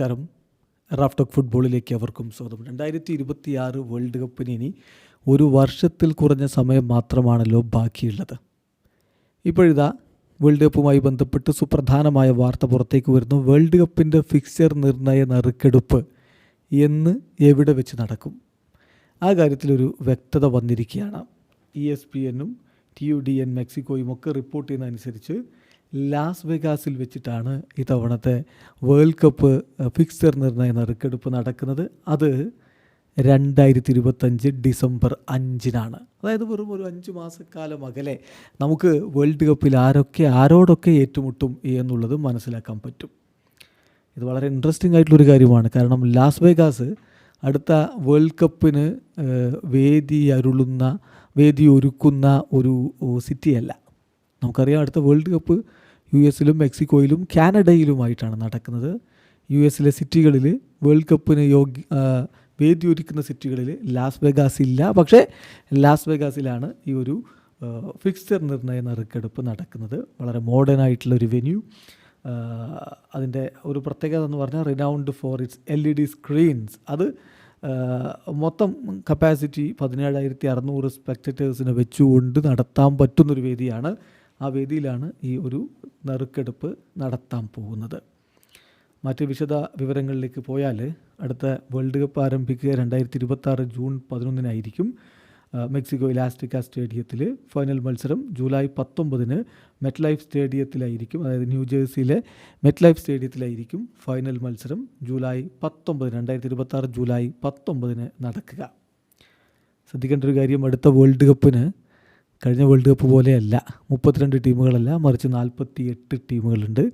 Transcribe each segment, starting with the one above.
നമസ്കാരം. റാഫ്റ്റോക്ക് ഫുട്ബോളിലേക്ക് അവർക്കും സ്വാഗതം. രണ്ടായിരത്തി ഇരുപത്തിയാറ് വേൾഡ് കപ്പിന് ഇനി ഒരു വർഷത്തിൽ കുറഞ്ഞ സമയം മാത്രമാണല്ലോ ബാക്കിയുള്ളത്. ഇപ്പോഴിതാ വേൾഡ് കപ്പുമായി ബന്ധപ്പെട്ട് സുപ്രധാനമായ വാർത്ത പുറത്തേക്ക് വരുന്നു. വേൾഡ് കപ്പിന്റെ ഫിക്സർ നിർണയ നറുക്കെടുപ്പ് എന്ന് എവിടെ വെച്ച് നടക്കും? ആ കാര്യത്തിലൊരു വ്യക്തത വന്നിരിക്കുകയാണ്. ഇ എസ് പി എന്നും ടി യു ഡി എൻ മെക്സിക്കോയും ഒക്കെ റിപ്പോർട്ട് ചെയ്യുന്നതനുസരിച്ച് ലാസ് വെഗാസിൽ വെച്ചിട്ടാണ് ഇത്തവണത്തെ വേൾഡ് കപ്പ് ഫിക്സർ നിർണയ നറുക്കെടുപ്പ് നടക്കുന്നത്. അത് രണ്ടായിരത്തി ഇരുപത്തഞ്ച് ഡിസംബർ അഞ്ചിനാണ്. അതായത് വെറും ഒരു അഞ്ച് മാസക്കാലം അകലെ നമുക്ക് വേൾഡ് കപ്പിൽ ആരൊക്കെ ആരോടൊക്കെ ഏറ്റുമുട്ടും എന്നുള്ളത് മനസ്സിലാക്കാൻ പറ്റും. ഇത് വളരെ ഇൻട്രസ്റ്റിംഗ് ആയിട്ടുള്ളൊരു കാര്യമാണ്. കാരണം ലാസ് വേഗാസ് അടുത്ത വേൾഡ് കപ്പിന് വേദി അരുളുന്ന വേദി ഒരുക്കുന്ന ഒരു സിറ്റിയല്ല നമുക്കറിയാം അടുത്ത വേൾഡ് കപ്പ് യു എസിലും മെക്സിക്കോയിലും കാനഡയിലുമായിട്ടാണ് നടക്കുന്നത്. യു എസിലെ സിറ്റികളിൽ വേൾഡ് കപ്പിന് യോഗ്യ വേദി ഒരുക്കുന്ന സിറ്റികളിൽ ലാസ് വെഗാസ് ഇല്ല. പക്ഷേ ലാസ് വെഗാസിലാണ് ഈ ഒരു ഫിക്സ്ചർ നിർണയ നറുക്കെടുപ്പ് നടക്കുന്നത്. വളരെ മോഡേൺ ആയിട്ടുള്ള ഒരു വെന്യൂ അതിന്റെ ഒരു പ്രത്യേകത എന്ന് പറഞ്ഞാൽ renowned for its L E D screens അത് മൊത്തം കപ്പാസിറ്റി പതിനേഴായിരത്തി അറുന്നൂറ് സ്പെക്ടേറ്റേഴ്സിനെ വെച്ചുകൊണ്ട് നടത്താൻ പറ്റുന്നൊരു വേദിയാണ് ആ വേദിയിലാണ് ഈ ഒരു നറുക്കെടുപ്പ് നടത്താൻ പോകുന്നത്. മറ്റ് വിശദ വിവരങ്ങളിലേക്ക് പോയാൽ അടുത്ത വേൾഡ് കപ്പ് ആരംഭിക്കുക രണ്ടായിരത്തി ഇരുപത്തി ജൂൺ പതിനൊന്നിനായിരിക്കും. മെക്സിക്കോ ഇലാസ്റ്റിക്ക സ്റ്റേഡിയത്തിൽ ഫൈനൽ മത്സരം ജൂലൈ പത്തൊമ്പതിന് മെറ്റ് ലൈഫ് സ്റ്റേഡിയത്തിലായിരിക്കും. അതായത് ന്യൂജേഴ്സിയിലെ മെറ്റ് ലൈഫ് സ്റ്റേഡിയത്തിലായിരിക്കും ഫൈനൽ മത്സരം ജൂലൈ പത്തൊമ്പതിന് രണ്ടായിരത്തി ഇരുപത്തി ആറ് ജൂലൈ പത്തൊമ്പതിന് നടക്കുക. ശ്രദ്ധിക്കേണ്ട ഒരു കാര്യം അടുത്ത വേൾഡ് കപ്പിന് കഴിഞ്ഞ വേൾഡ് കപ്പ് പോലെയല്ല മുപ്പത്തിരണ്ട് ടീമുകളല്ല മറിച്ച് നാൽപ്പത്തി എട്ട് ടീമുകളുണ്ട്.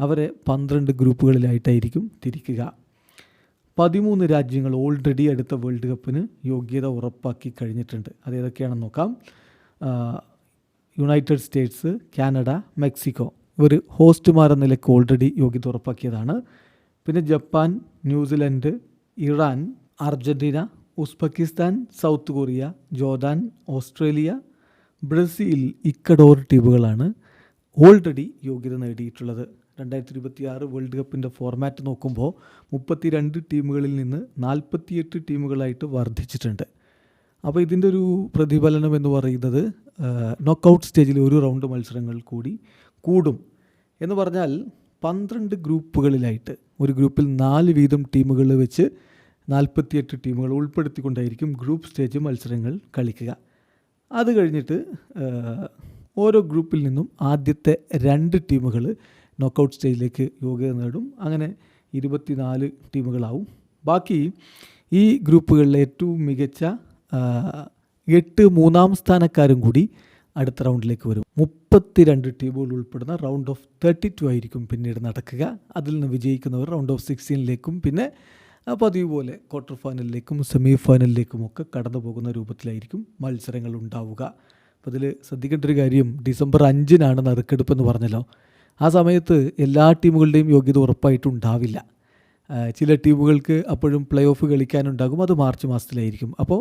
അവരെ പന്ത്രണ്ട് ഗ്രൂപ്പുകളിലായിട്ടായിരിക്കും തിരിക്കുക. പതിമൂന്ന് രാജ്യങ്ങൾ ഓൾറെഡി അടുത്ത വേൾഡ് കപ്പിന് യോഗ്യത ഉറപ്പാക്കി കഴിഞ്ഞിട്ടുണ്ട്. അത് ഏതൊക്കെയാണെന്ന് നോക്കാം. യുണൈറ്റഡ് സ്റ്റേറ്റ്സ് കാനഡ മെക്സിക്കോ ഇവർ ഹോസ്റ്റുമാരെന്ന നിലയ്ക്ക് ഓൾറെഡി യോഗ്യത ഉറപ്പാക്കിയതാണ്. പിന്നെ Japan New Zealand Iran Argentina Uzbekistan South Korea Jordan Australia Brazil Ecuador ടീമുകളാണ് ഓൾറെഡി യോഗ്യത നേടിയിട്ടുള്ളത്. രണ്ടായിരത്തി ഇരുപത്തി ആറ് വേൾഡ് കപ്പിന്റെ ഫോർമാറ്റ് നോക്കുമ്പോൾ മുപ്പത്തിരണ്ട് ടീമുകളിൽ നിന്ന് നാൽപ്പത്തിയെട്ട് ടീമുകളായിട്ട് വർദ്ധിച്ചിട്ടുണ്ട്. അപ്പോൾ ഇതിന്റെ ഒരു പ്രതിഫലനം എന്ന് പറയുന്നത് നോക്കൗട്ട് സ്റ്റേജിൽ ഒരു റൗണ്ട് മത്സരങ്ങൾ കൂടി കൂടും. എന്ന് പറഞ്ഞാൽ പന്ത്രണ്ട് ഗ്രൂപ്പുകളിലായിട്ട് ഒരു ഗ്രൂപ്പിൽ നാല് വീതം ടീമുകൾ വെച്ച് നാൽപ്പത്തിയെട്ട് ടീമുകൾ ഉൾപ്പെടുത്തിക്കൊണ്ടായിരിക്കും ഗ്രൂപ്പ് സ്റ്റേജ് മത്സരങ്ങൾ കളിക്കുക. അത് കഴിഞ്ഞിട്ട് ഓരോ ഗ്രൂപ്പിൽ നിന്നും ആദ്യത്തെ രണ്ട് ടീമുകൾ നോക്കൗട്ട് സ്റ്റേജിലേക്ക് യോഗ്യത നേടും. അങ്ങനെ ഇരുപത്തിനാല് ടീമുകളാവും. ബാക്കി ഈ ഗ്രൂപ്പുകളിലെ ഏറ്റവും മികച്ച എട്ട് മൂന്നാം സ്ഥാനക്കാരും കൂടി അടുത്ത റൗണ്ടിലേക്ക് വരും. മുപ്പത്തിരണ്ട് ടീമുകൾ ഉൾപ്പെടുന്ന റൗണ്ട് ഓഫ് തേർട്ടി ടു ആയിരിക്കും പിന്നീട് നടക്കുക. അതിൽ നിന്ന് വിജയിക്കുന്നവർ റൗണ്ട് ഓഫ് സിക്സ്റ്റീനിലേക്കും. പിന്നെ ആ പതിവ് പോലെ ക്വാർട്ടർ ഫൈനലിലേക്കും സെമി ഫൈനലിലേക്കും ഒക്കെ കടന്നു പോകുന്ന രൂപത്തിലായിരിക്കും മത്സരങ്ങൾ ഉണ്ടാവുക. അപ്പോൾ ഇതിൽ ശ്രദ്ധിക്കേണ്ട ഒരു കാര്യം ഡിസംബർ അഞ്ചിനാണ് നറുക്കെടുപ്പ് എന്ന് പറഞ്ഞല്ലോ. ആ സമയത്ത് എല്ലാ ടീമുകളുടെയും യോഗ്യത ഉറപ്പായിട്ടുണ്ടാവില്ല ഉണ്ടാവില്ല. ചില ടീമുകൾക്ക് അപ്പോഴും പ്ലേ ഓഫ് കളിക്കാനുണ്ടാകും അത് മാർച്ച് മാസത്തിലായിരിക്കും. അപ്പോൾ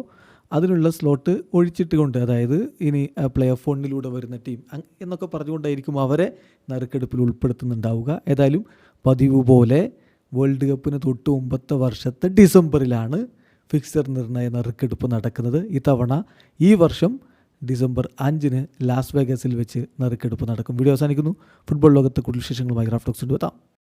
അതിനുള്ള സ്ലോട്ട് ഒഴിച്ചിട്ട് കൊണ്ട് അതായത് ഇനി പ്ലേ ഓഫ് ഫോണിലൂടെ വരുന്ന ടീം എന്നൊക്കെ പറഞ്ഞുകൊണ്ടായിരിക്കും അവരെ നറുക്കെടുപ്പിൽ ഉൾപ്പെടുത്തുന്നുണ്ടാവുക. ഏതായാലും പതിവ് പോലെ വേൾഡ് കപ്പിന് തൊട്ട് മുമ്പത്തെ വർഷത്തെ ഡിസംബറിലാണ് ഫിക്സർ നിർണയ നറുക്കെടുപ്പ് നടക്കുന്നത്. ഇത്തവണ ഈ വർഷം ഡിസംബർ അഞ്ചിന് ലാസ് വേഗസിൽ വെച്ച് നറുക്കെടുപ്പ് നടക്കും. വീഡിയോ അവസാനിക്കുന്നു. ഫുട്ബോൾ ലോകത്തെ കൂടുതൽ വിശേഷങ്ങളുമായി റാഫ്റ്റോക്സ് എത്താം.